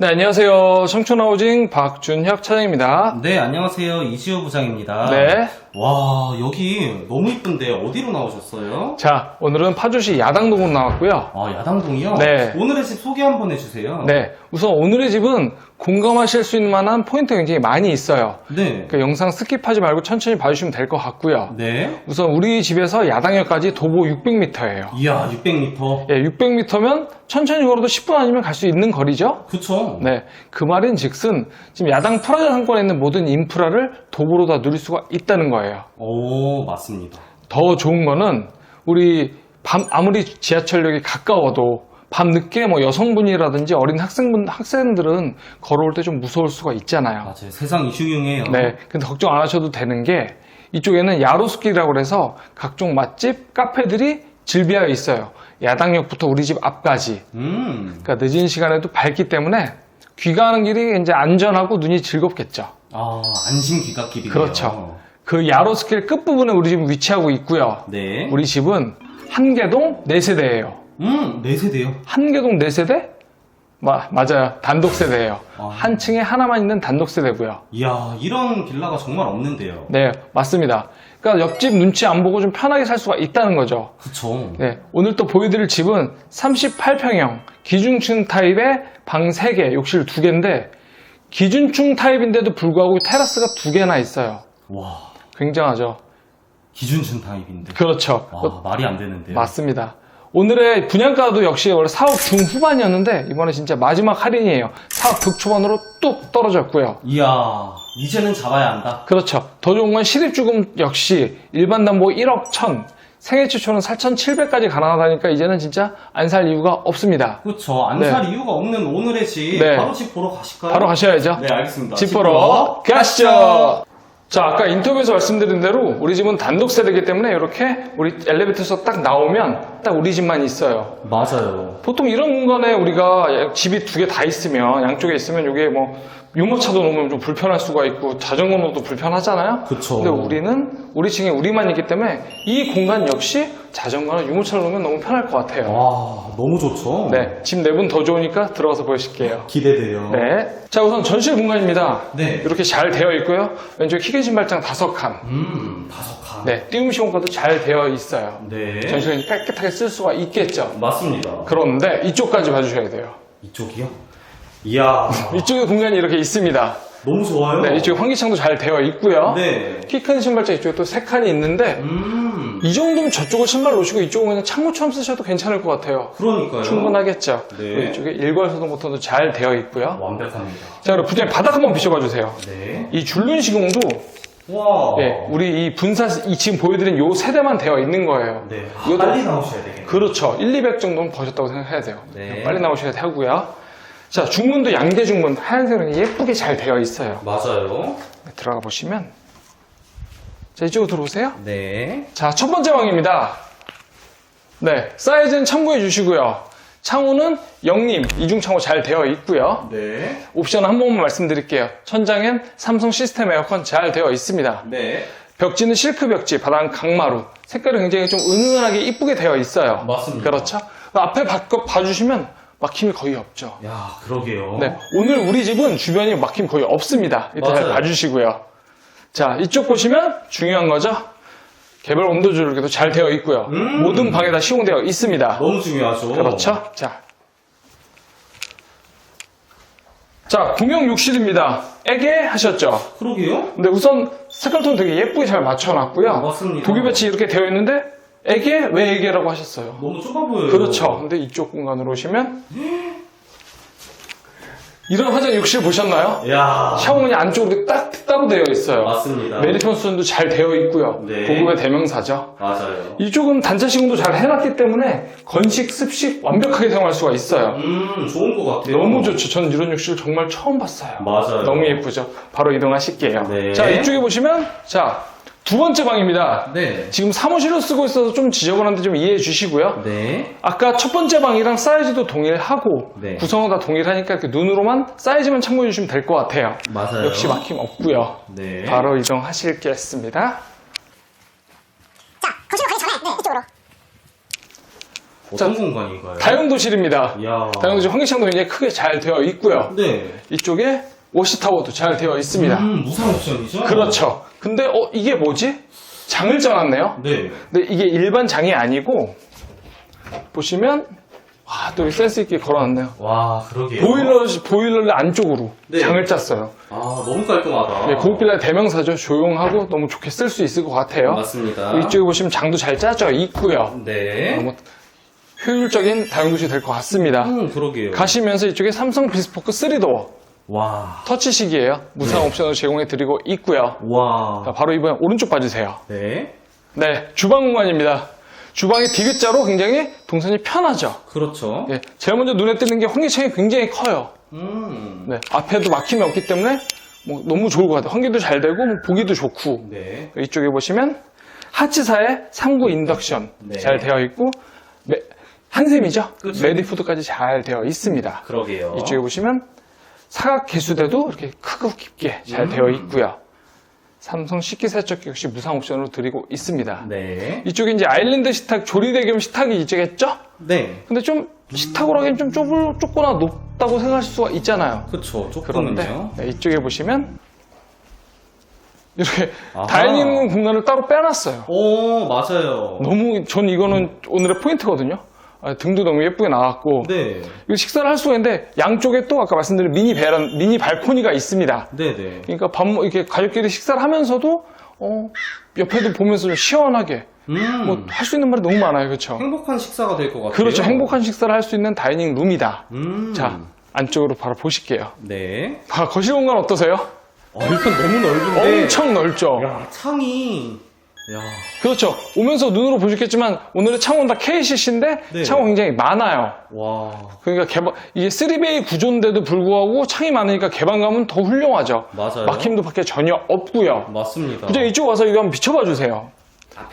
네, 안녕하세요. 청춘하우징 박준혁 차장입니다. 네, 안녕하세요. 이시호 부장입니다. 네. 와, 여기 너무 이쁜데 어디로 나오셨어요? 자, 오늘은 파주시 야당동으로 나왔고요. 아, 야당동이요? 네. 오늘의 집 소개 한번 해주세요. 네, 우선 오늘의 집은 공감하실 수 있는 만한 포인트가 굉장히 많이 있어요. 네. 그 영상 스킵하지 말고 천천히 봐주시면 될 것 같고요. 네. 우선 우리 집에서 야당역까지 도보 600m예요. 이야, 600m. 예, 600m면 천천히 걸어도 10분 아니면 갈 수 있는 거리죠? 그쵸? 네, 그 말인 즉슨 지금 야당 프라자 상권에 있는 모든 인프라를 도보로 다 누릴 수가 있다는 거예요. 오, 맞습니다. 더 좋은 거는 우리 밤 아무리 지하철역이 가까워도 밤 늦게 뭐 여성분이라든지 어린 학생분 학생들은 걸어올 때 좀 무서울 수가 있잖아요. 맞아요. 세상이 흉흉해요. 네, 근데 걱정 안 하셔도 되는 게 이쪽에는 야로스길이라고 그래서 각종 맛집, 카페들이 질비하여 있어요. 야당역부터 우리 집 앞까지. 음. 그러니까 늦은 시간에도 밝기 때문에 귀가하는 길이 이제 안전하고 눈이 즐겁겠죠. 아, 안심 귀갓길이네요. 그렇죠. 그 야로스길 끝부분에 우리 집은 위치하고 있고요. 네. 우리 집은 한개동 4세대예요. 음, 네 세대요. 한개동 4세대? 마, 맞아요. 단독 세대예요. 아. 한 층에 하나만 있는 단독 세대고요. 이야, 이런 빌라가 정말 없는데요. 네, 맞습니다. 그러니까 옆집 눈치 안 보고 좀 편하게 살 수가 있다는 거죠. 그쵸. 네, 오늘 또 보여드릴 집은 38평형 기준층 타입의 방 3개, 욕실 2개인데 기준층 타입인데도 불구하고 테라스가 2개나 있어요. 와, 굉장하죠. 기준층 타입인데. 그렇죠. 와, 말이 안 되는데요. 맞습니다. 오늘의 분양가도 역시 원래 4억 중후반이었는데 이번에 진짜 마지막 할인이에요. 4억 극초반으로 뚝 떨어졌고요. 이야, 이제는 잡아야 한다. 그렇죠. 더 좋은 건 실입주금 역시 일반 담보 1억 1000, 생애 최초는 4,700까지 가능하다니까 이제는 진짜 안 살 이유가 없습니다. 그렇죠. 안 네. 살 이유가 없는 오늘의 집 네. 바로 집 보러 가실까요? 바로 가셔야죠. 네, 알겠습니다. 집 보러 가시죠. 자, 아까 인터뷰에서 말씀드린 대로 우리 집은 단독 세대이기 때문에 이렇게 우리 엘리베이터에서 딱 나오면 딱 우리 집만 있어요. 맞아요. 보통 이런 공간에 우리가 집이 두 개 다 있으면 양쪽에 있으면 이게 뭐 유모차도 놓으면 좀 불편할 수가 있고 자전거 놓도 불편하잖아요. 그쵸. 근데 우리는 우리 층에 우리만 있기 때문에 이 공간 역시 자전거나 유모차를 놓으면 너무 편할 것 같아요. 와, 너무 좋죠? 네, 집 내분 더 좋으니까 들어가서 보여줄게요. 기대돼요. 네. 자, 우선 전실 공간입니다. 네. 이렇게 잘 되어 있고요. 왼쪽 희귀 신발장 다섯 칸. 음, 다섯 칸. 네, 띄움 시공과도 잘 되어 있어요. 네. 전실은 깨끗하게 쓸 수가 있겠죠. 맞습니다. 그런데 이쪽까지 봐주셔야 돼요. 이쪽이요? 이야, 이쪽에 공간이 이렇게 있습니다. 너무 좋아요. 네, 이쪽에 환기창도 잘 되어 있고요. 네. 키 큰 신발장 이쪽에 또 세 칸이 있는데 음, 이 정도면 저쪽을 신발 놓으시고 이쪽은 그냥 창고처럼 쓰셔도 괜찮을 것 같아요. 그러니까요. 충분하겠죠. 네. 이쪽에 일괄소동 버튼도 잘 되어 있고요. 완벽합니다. 자, 그리고 부장님 바닥 한번 비춰봐 주세요. 네. 이 줄눈 시공도 와. 예, 우리 이 분사 이 지금 보여드린 요 세대만 되어 있는 거예요. 네. 아, 이것도- 빨리 나오셔야 되겠네요. 그렇죠. 1, 200 정도는 버셨다고 생각해야 돼요. 네. 빨리 나오셔야 하고요. 자, 중문도 양대 중문 하얀색으로 예쁘게 잘 되어 있어요. 맞아요. 네, 들어가 보시면 자, 이쪽으로 들어오세요. 네. 자, 첫 번째 방입니다. 네, 사이즈는 참고해 주시고요. 창호는 영림, 이중 창호 잘 되어 있고요. 네. 옵션 한 번만 말씀드릴게요. 천장엔 삼성 시스템 에어컨 잘 되어 있습니다. 네. 벽지는 실크 벽지, 바닥은 강마루. 색깔이 굉장히 좀 은은하게 이쁘게 되어 있어요. 맞습니다. 그렇죠? 앞에 바, 봐주시면 막힘이 거의 없죠. 야, 그러게요. 네, 오늘 우리 집은 주변이 막힘 거의 없습니다. 이따 잘 맞아요. 봐주시고요. 자, 이쪽 보시면 중요한 거죠. 개별 온도 조절기도 잘 되어 있고요. 음. 모든 방에 다 시공되어 있습니다. 너무 중요하죠. 그렇죠? 자. 자, 공용 욕실입니다. 애게 하셨죠? 그러게요. 근데 우선 색깔톤 되게 예쁘게 잘 맞춰놨고요. 맞습니다. 도기 배치 이렇게 되어 있는데 애게 왜 애게라고 하셨어요? 너무 좁아 보여요. 그렇죠. 근데 이쪽 공간으로 오시면 이런 화장 욕실 보셨나요? 야. 샤워문이 안쪽으로 딱 따로 되어 있어요. 맞습니다. 메리톤 수전도 잘 되어 있고요. 네. 고급의 대명사죠. 맞아요. 이쪽은 단차 시공도 잘 해놨기 때문에 건식, 습식 완벽하게 사용할 수가 있어요. 음, 좋은 것 같아요. 너무 좋죠. 저는 이런 욕실 정말 처음 봤어요. 맞아요. 너무 예쁘죠. 바로 이동하실게요. 네. 자, 이쪽에 보시면 자, 두 번째 방입니다. 네. 지금 사무실로 쓰고 있어서 좀 지저분한데 좀 이해해 주시고요. 네. 아까 첫 번째 방이랑 사이즈도 동일하고 네. 구성은 다 동일하니까 이렇게 눈으로만 사이즈만 참고해 주시면 될 것 같아요. 맞아요. 역시 막힘 없고요. 네. 바로 이동하실겠습니다. 자, 거실로 가기 전에 네, 이쪽으로. 어떤 공간인가요? 다용도실입니다. 이야. 다용도실 환기창도 굉장히 크게 잘 되어 있고요. 네. 이쪽에 워시타워도 잘 되어 있습니다. 음, 무상 옵션이죠? 그렇죠. 근데 어 이게 뭐지? 장을 짜놨네요. 네. 근데 이게 일반 장이 아니고 보시면 와, 또 센스 있게 걸어놨네요. 와, 그러게요. 보일러 보일러를 안쪽으로 네. 장을 짰어요. 아, 너무 깔끔하다. 네, 고급 빌라의 대명사죠. 조용하고 너무 좋게 쓸 수 있을 것 같아요. 맞습니다. 이쪽에 보시면 장도 잘 짜져 있고요. 네. 너무 효율적인 다용도실이 될것 같습니다. 음, 그러게요. 가시면서 이쪽에 삼성 비스포크 3도어 와. 터치식이에요. 무상 네. 옵션을 제공해 드리고 있고요. 와. 자, 바로 이번에 오른쪽 봐주세요. 네. 네, 주방 공간입니다. 주방의 디귿자로 굉장히 동선이 편하죠. 그렇죠. 예, 제일 먼저 눈에 띄는 게 환기창이 굉장히 커요. 음. 네, 앞에도 막힘이 없기 때문에 뭐 너무 좋을 것 같아요. 환기도 잘 되고 뭐 보기도 좋고 네. 이쪽에 보시면 하치사의 3구 인덕션 네. 잘 되어 있고 메- 한샘이죠. 그렇죠. 레디푸드까지 잘 되어 있습니다. 그러게요. 이쪽에 보시면 사각 개수대도 이렇게 크고 깊게 잘 음. 되어 있고요. 삼성 식기세척기 역시 무상 옵션으로 드리고 있습니다. 네. 이쪽에 이제 아일랜드 식탁, 조리대 겸 식탁이 이쪽했죠? 네. 근데 좀 식탁으로 하기엔 좀 좁을, 좁거나 높다고 생각하실 수가 있잖아요. 그쵸. 그런데 조금은요. 네, 이쪽에 보시면 이렇게 아하. 다이닝 공간을 따로 빼놨어요. 오, 맞아요. 너무 전 이거는 오늘의 포인트거든요. 아, 등도 너무 예쁘게 나왔고 네. 이거 식사를 할 수가 있는데 양쪽에 또 아까 말씀드린 미니 베란 미니 발코니가 있습니다. 네 네. 그러니까 밥 먹- 이렇게 가족끼리 식사를 하면서도 어, 옆에도 보면서 좀 시원하게 음. 뭐할 수 있는 말이 너무 많아요, 그렇죠? 행복한 식사가 될 것 같아요. 그렇죠, 행복한 식사를 할 수 있는 다이닝 룸이다. 음. 자 안쪽으로 바로 보실게요. 네. 아, 거실 공간 어떠세요? 어, 일단 너무 넓은데. 엄청 넓죠. 야, 창이. 야. 그렇죠. 오면서 눈으로 보셨겠지만 오늘의 창호는 다 KCC인데 네. 창호 굉장히 많아요. 와. 그러니까 개방 이게 3베이 구조인데도 불구하고 창이 많으니까 개방감은 더 훌륭하죠. 맞아요. 막힘도 밖에 전혀 없고요. 맞습니다. 그죠? 이쪽 와서 이거 한번 비춰봐 주세요.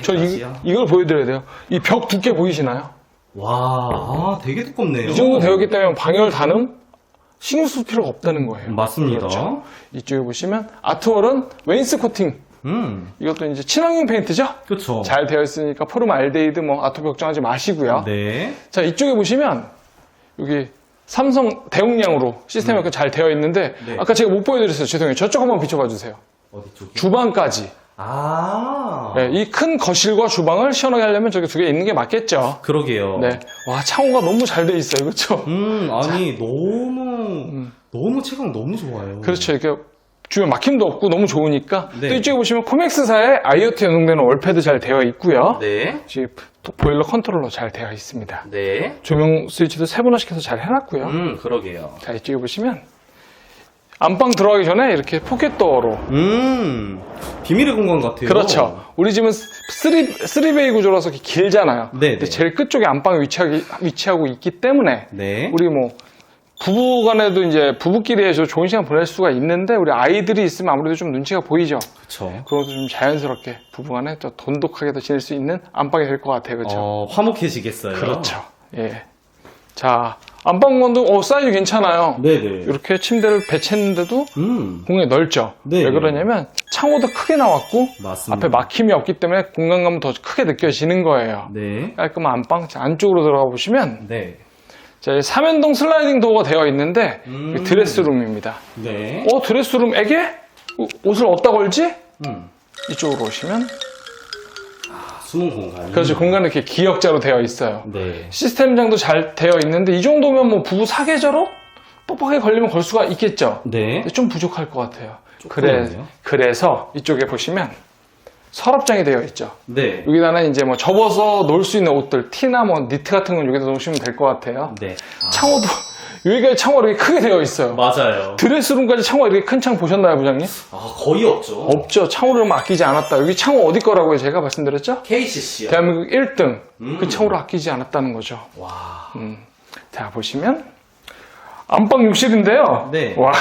저 이? 이걸 보여드려야 돼요. 이 벽 두께 보이시나요? 와, 아, 되게 두껍네요. 이 정도 되었기 때문에 방열 단음 신경 쓸 필요가 없다는 거예요. 맞습니다. 그렇죠. 이쪽에 보시면 아트월은 웨인스 코팅. 음. 이것도 이제 친환경 페인트죠? 그쵸. 잘 되어 있으니까 포름 알데히드 뭐 아토 걱정하지 마시고요. 네. 자 이쪽에 보시면 여기 삼성 대용량으로 시스템이 이렇게 잘 되어 있는데 네. 아까 제가 못 보여드렸어요. 죄송해요. 저쪽 한번 비춰봐 주세요. 어디 쪽이? 주방까지. 아. 이큰 거실과 주방을 시원하게 하려면 저기 두 개 있는 게 맞겠죠. 그러게요. 네. 와 창호가 너무 잘 돼 있어요. 그렇죠? 음, 아니, 너무, 너무 체감 너무 좋아요. 그렇죠. 이렇게 주변 막힘도 없고 너무 좋으니까 네. 또 이쪽에 보시면 코맥스사의 IoT 연동되는 월패드 잘 되어 있고요. 네. 지금 보일러 컨트롤러 잘 되어 있습니다. 네. 조명 스위치도 세분화시켜서 잘 해놨고요. 음, 그러게요. 자 이쪽에 보시면 안방 들어가기 전에 이렇게 포켓도어로 음, 비밀의 공간 같아요. 그렇죠. 우리 집은 3, 3베이 구조라서 이렇게 길잖아요. 네, 근데 네. 제일 끝쪽에 안방에 위치하기, 위치하고 있기 때문에 네. 우리 뭐 부부 간에도 이제 부부끼리 해서 좋은 시간 보낼 수가 있는데 우리 아이들이 있으면 아무래도 좀 눈치가 보이죠. 그쵸. 그것도 좀 자연스럽게 부부간에 또 돈독하게 더 지낼 수 있는 안방이 될 것 같아요. 그렇죠? 어, 화목해지겠어요. 그렇죠. 예. 자, 안방건도 어, 사이즈 괜찮아요. 네네. 이렇게 침대를 배치했는데도 음, 공간이 넓죠. 네. 왜 그러냐면 창호도 크게 나왔고 맞습니다. 앞에 막힘이 없기 때문에 공간감은 더 크게 느껴지는 거예요. 네. 깔끔한 안방 자, 안쪽으로 들어가 보시면 네. 자, 이 삼연동 슬라이딩 도어가 되어 있는데 음. 이 드레스룸입니다. 네. 어 드레스룸에게 어, 옷을 어디다 걸지? 음. 이쪽으로 오시면 아, 숨은 공간. 그렇죠 공간이 이렇게 기역자로 되어 있어요. 네. 시스템장도 잘 되어 있는데 이 정도면 뭐 부부 사계절로 뻑뻑하게 걸리면 걸 수가 있겠죠. 네. 좀 부족할 것 같아요. 그래? 그래서 이쪽에 보시면 서랍장이 되어 있죠. 네. 여기다는 이제 뭐 접어서 놓을 수 있는 옷들, 티나 뭐 니트 같은 건 여기다 놓으시면 될 것 같아요. 네. 아, 창호도 여기가 창호가 이렇게 크게 되어 있어요. 맞아요. 드레스룸까지 창호가 이렇게 큰 창 보셨나요, 부장님? 아, 거의 없죠. 없죠. 창호를 아끼지 않았다. 여기 창호 어디 거라고요? 제가 말씀드렸죠? KCC요. 대한민국 1등. 음. 그 창호를 아끼지 않았다는 거죠. 와. 음. 자, 보시면 안방 욕실인데요. 네. 와,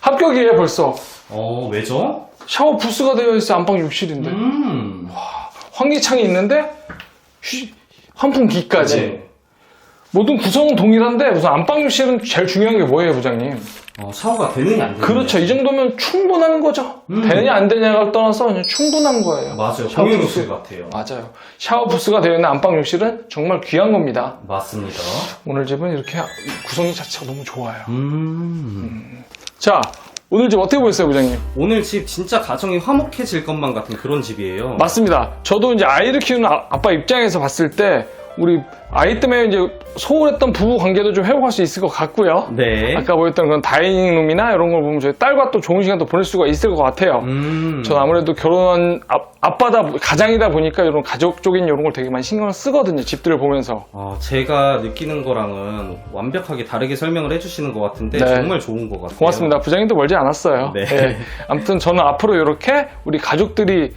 합격이에요, 벌써. 어, 왜죠? 샤워 부스가 되어 있어 안방 욕실인데. 음. 환기창이 있는데 휴- 환풍기까지. 네. 모든 구성은 동일한데 우선 안방 욕실은 제일 중요한 게 뭐예요, 부장님? 어, 샤워가 되느냐 안 되느냐. 그렇죠. 이 정도면 충분한 거죠. 음. 되냐 안 되냐를 떠나서 그냥 충분한 거예요. 맞아요. 샤워 공용 부스. 같아요. 맞아요. 샤워 부스가 되어 있는 안방 욕실은 정말 귀한 겁니다. 맞습니다. 오늘 집은 이렇게 구성 자체가 너무 좋아요. 음. 자, 오늘 집 어떻게 보셨어요, 부장님? 오늘 집 진짜 가정이 화목해질 것만 같은 그런 집이에요. 맞습니다. 저도 이제 아이를 키우는 아- 아빠 입장에서 봤을 때 우리 아이 때문에 이제 소홀했던 부부 관계도 좀 회복할 수 있을 것 같고요. 네. 아까 보였던 그런 다이닝룸이나 이런 걸 보면 저희 딸과 또 좋은 시간도 보낼 수가 있을 것 같아요. 음. 전 아무래도 결혼한 아, 아빠다 가장이다 보니까 이런 가족적인 이런 걸 되게 많이 신경을 쓰거든요. 집들을 보면서. 어, 제가 느끼는 거랑은 완벽하게 다르게 설명을 해주시는 것 같은데 네. 정말 좋은 것 같아요. 고맙습니다. 부장님도 멀지 않았어요. 네. 예. 아무튼 저는 앞으로 이렇게 우리 가족들이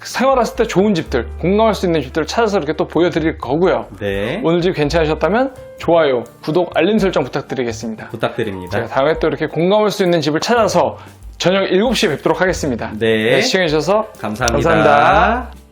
생활했을 때 좋은 집들, 공감할 수 있는 집들을 찾아서 이렇게 또 보여드릴 거고요. 네. 오늘 집 괜찮으셨다면 좋아요, 구독, 알림 설정 부탁드리겠습니다. 부탁드립니다. 제가 다음에 또 이렇게 공감할 수 있는 집을 찾아서 저녁 7시에 뵙도록 하겠습니다. 네. 시청해주셔서 감사합니다. 감사합니다.